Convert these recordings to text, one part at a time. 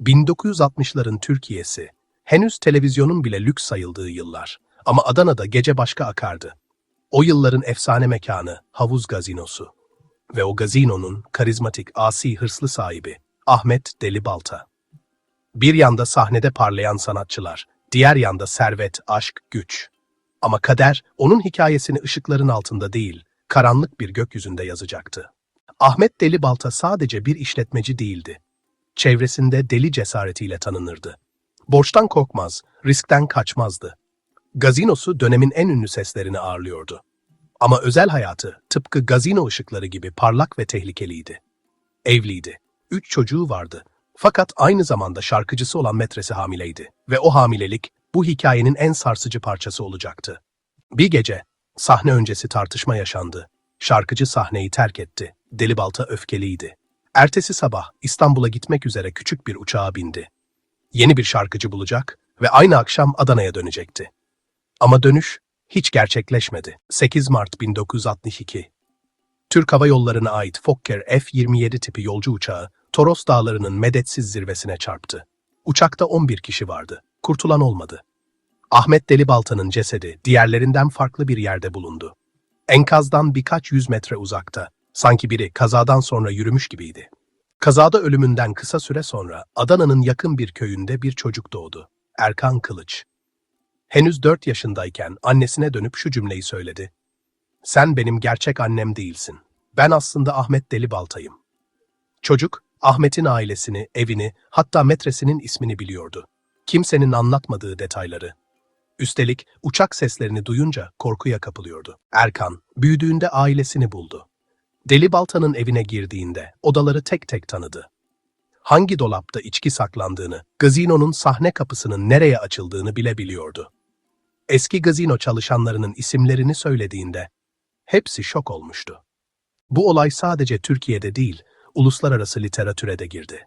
1960'ların Türkiye'si, henüz televizyonun bile lüks sayıldığı yıllar. Ama Adana'da gece başka akardı. O yılların efsane mekanı, Havuz Gazinosu. Ve o gazinonun karizmatik, asi, hırslı sahibi, Ahmet Deli Balta. Bir yanda sahnede parlayan sanatçılar, diğer yanda servet, aşk, güç. Ama kader, onun hikayesini ışıkların altında değil, karanlık bir gökyüzünde yazacaktı. Ahmet Deli Balta sadece bir işletmeci değildi. Çevresinde deli cesaretiyle tanınırdı. Borçtan korkmaz, riskten kaçmazdı. Gazinosu dönemin en ünlü seslerini ağırlıyordu. Ama özel hayatı tıpkı gazino ışıkları gibi parlak ve tehlikeliydi. Evliydi. Üç çocuğu vardı. Fakat aynı zamanda şarkıcısı olan metresi hamileydi. Ve o hamilelik bu hikayenin en sarsıcı parçası olacaktı. Bir gece sahne öncesi tartışma yaşandı. Şarkıcı sahneyi terk etti. Delibalta öfkeliydi. Ertesi sabah İstanbul'a gitmek üzere küçük bir uçağa bindi. Yeni bir şarkıcı bulacak ve aynı akşam Adana'ya dönecekti. Ama dönüş hiç gerçekleşmedi. 8 Mart 1962. Türk Hava Yolları'na ait Fokker F-27 tipi yolcu uçağı Toros Dağları'nın medetsiz zirvesine çarptı. Uçakta 11 kişi vardı. Kurtulan olmadı. Ahmet Delibalta'nın cesedi diğerlerinden farklı bir yerde bulundu. Enkazdan birkaç yüz metre uzakta, sanki biri kazadan sonra yürümüş gibiydi. Kazada ölümünden kısa süre sonra Adana'nın yakın bir köyünde bir çocuk doğdu. Erkan Kılıç. Henüz dört yaşındayken annesine dönüp şu cümleyi söyledi. Sen benim gerçek annem değilsin. Ben aslında Ahmet Delibalta'yım. Çocuk, Ahmet'in ailesini, evini, hatta metresinin ismini biliyordu. Kimsenin anlatmadığı detayları. Üstelik uçak seslerini duyunca korkuya kapılıyordu. Erkan, büyüdüğünde ailesini buldu. Deli Balta'nın evine girdiğinde odaları tek tek tanıdı. Hangi dolapta içki saklandığını, gazinonun sahne kapısının nereye açıldığını bile biliyordu. Eski gazino çalışanlarının isimlerini söylediğinde hepsi şok olmuştu. Bu olay sadece Türkiye'de değil, uluslararası literatüre de girdi.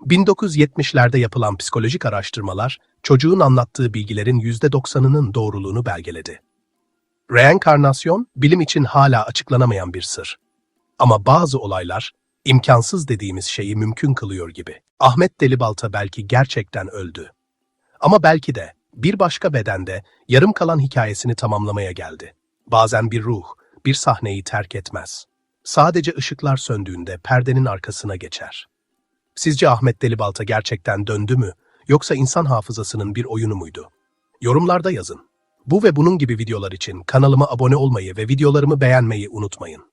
1970'lerde yapılan psikolojik araştırmalar, çocuğun anlattığı bilgilerin %90'ının doğruluğunu belgeledi. Reenkarnasyon, bilim için hala açıklanamayan bir sır. Ama bazı olaylar, imkansız dediğimiz şeyi mümkün kılıyor gibi. Ahmet Delibalta belki gerçekten öldü. Ama belki de bir başka bedende yarım kalan hikayesini tamamlamaya geldi. Bazen bir ruh, bir sahneyi terk etmez. Sadece ışıklar söndüğünde perdenin arkasına geçer. Sizce Ahmet Delibalta gerçekten döndü mü, yoksa insan hafızasının bir oyunu muydu? Yorumlarda yazın. Bu ve bunun gibi videolar için kanalıma abone olmayı ve videolarımı beğenmeyi unutmayın.